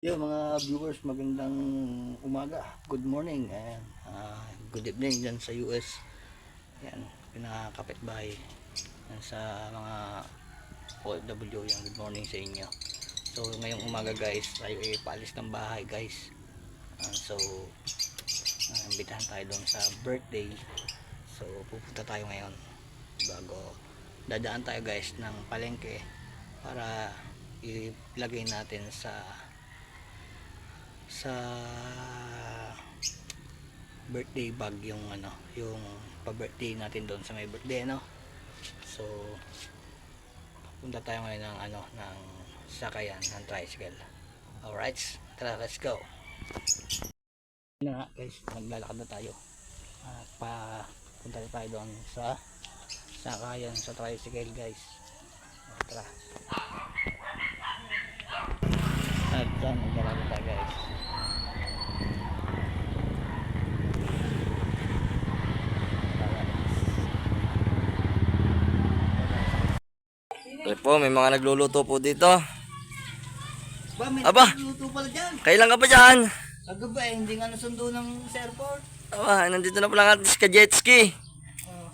Yo mga viewers, magandang umaga. Good morning and ah, good evening dyan sa US. Yan, pinakapitbahay yan sa mga OFW yan. Good morning sa inyo. So ngayong umaga guys, tayo ay paalis ng bahay guys. Ah, so, uh, imbitahan tayo doon sa birthday. So pupunta tayo ngayon bago dadaan tayo guys ng palengke para ilagay natin sa sa birthday bag yung ano yung pa-birthday natin doon sa may birthday no? So punta tayo ngayon ng ano ng sakayan ng tricycle. Alright tara let's go. Na guys naglalakad na tayo. At pa punta tayo doon sa sakayan sa tricycle guys. Tara at dyan naglalakad tayo guys Okay po, may mga nagluluto po dito. Ba, may Aba! luto pala dyan. Kailan ka pa dyan? Aga ba, eh, hindi nga nasundo ng airport. Aba, nandito na pala nga ka jet ski.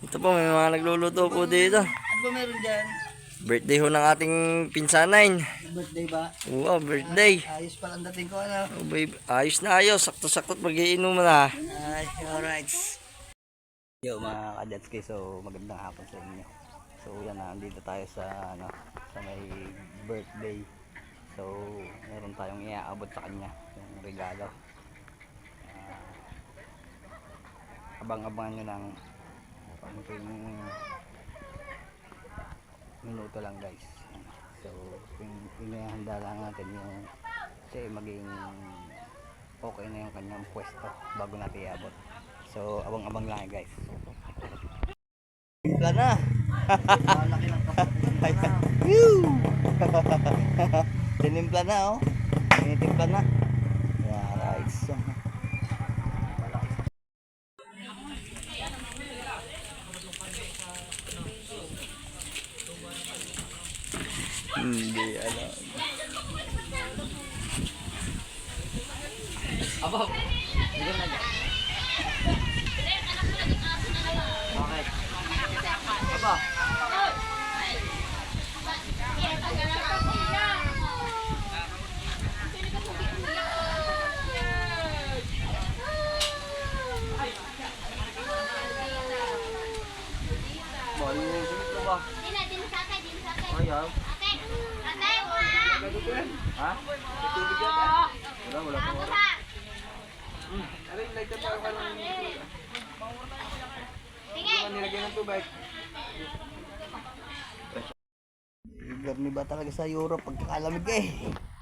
Ito po, may mga nagluluto po dito. Ano ba meron dyan? Birthday ho ng ating pinsanain. Birthday ba? Wow, birthday. Ayos pala ang dating ko, ano? Oh, babe, ayos na ayos. Sakto-sakto magiinom na. Ay, alright. Yo, mga kadetski, so magandang hapon sa inyo. So yan na, andito tayo sa, ano, sa may birthday. So, meron tayong iaabot sa kanya, yung regalo. Ah, abang-abangan nyo ng konting minuto lang guys. So, inihanda lang natin yung kasi maging okay na yung kanyang pwesto bago natin iabot. So, abang-abang lang guys. Timpla na! Tinimpla na oh. Tinitimpla na. Yeah, right. So, Hindi alam. Aba, hindi na dyan. Okay. Aba. Bali na yung dito ba? Ayaw. Ha? Tubig yan ha? Wala, wala pa wala. Nilagyan ng tubig. Garni ba talaga sa Europe pagkakalamig eh.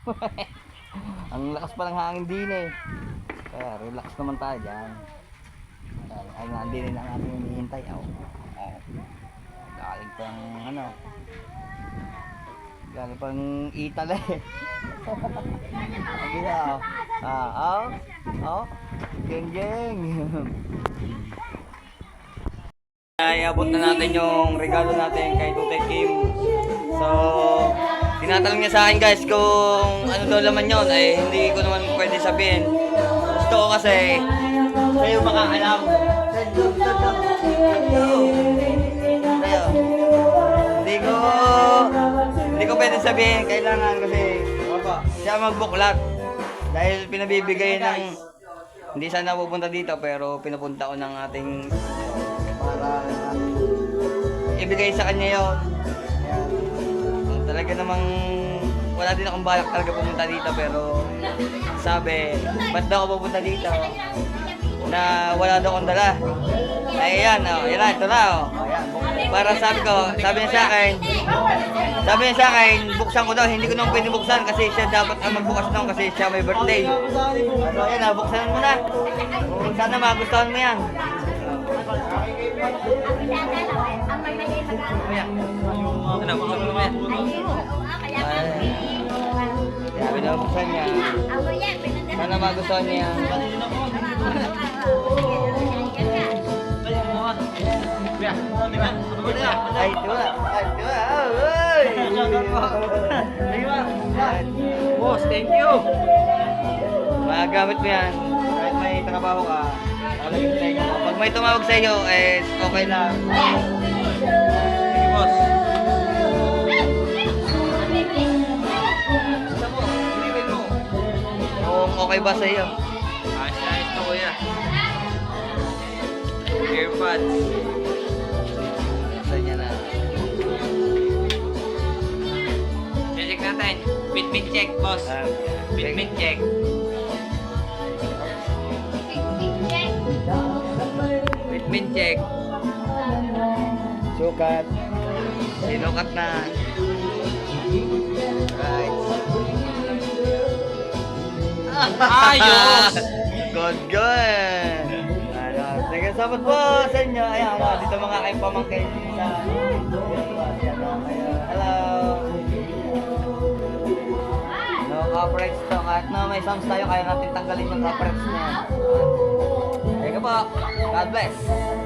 Ang lakas pa ng hangin din eh. Kaya relax naman tayo dyan. Ay, ay nandinin ang ating hinihintay. Oh. Pang ano. Galing pang Italy. Sabi na oh. Ah, oh. Oh. Geng geng. Ay, abot na natin yung regalo natin kay Tute Kim. So, tinatanong niya sa akin guys kung ano daw laman yon ay hindi ko naman pwede sabihin. Gusto ko kasi sabihin kailangan kasi siya magbuklat dahil pinabibigay ng hindi sana pupunta dito pero pinapunta ko ng ating para ibigay sa kanya yon. Talaga namang wala din akong balak talaga pumunta dito pero sabi, ba't daw ako pupunta dito? Na wala daw akong dala. Ay yan, oh, yan na, ito na oh. Para sabi ko, sabi niya sa akin, sabi niya sa akin, buksan ko daw, hindi ko naman pwede buksan kasi siya dapat ang magbukas noon kasi siya may birthday. So yan, ah, buksan mo na. Sana magustuhan mo yan. Ano, buksan mo mamaya. Sabi daw buksan niya. Sana magustuhan niya. Ay, diba? Ay, diba? Ay! Boss, thank you. Gagamit mo yan. Kahit may trabaho ka, lalagyan sa inyo. Pag may tumawag sa iyo, eh, okay lang. Sige, boss. Gusto mo. Kung okay ba sa iyo? Ayos na ayos na kuya. Earpods. Fitment check, boss. Ah, Fitment check. Fitment check. Sukat. Sinukat na. Right. Ayos! good, good. Ano, sige, sabat po sa inyo. Ayan, ano, dito mga kayong pamangkin sa Coverage to. Kahit na may sounds tayo, kaya natin tanggalin yung coverage niya. Thank you po. God bless.